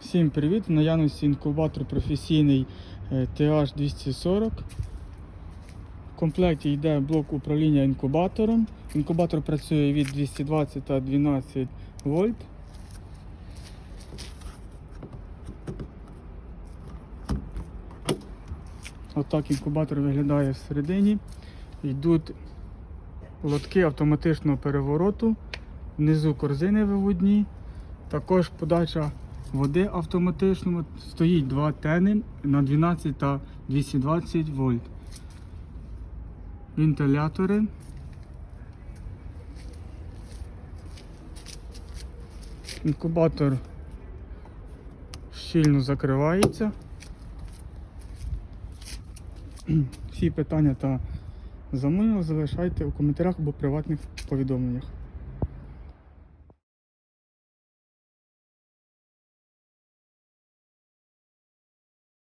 Всім привіт! В наявності інкубатор професійний е, TH240. В комплекті йде блок управління інкубатором. Інкубатор працює від 220 та 12 вольт. Отак інкубатор виглядає всередині. Йдуть лотки автоматичного перевороту, внизу корзини виводні. Також подача води автоматично. Стоїть два тени на 12 та 220 вольт. Вентилятори. Інкубатор щільно закривається. Всі питання та замовлення залишайте у коментарях або приватних повідомленнях.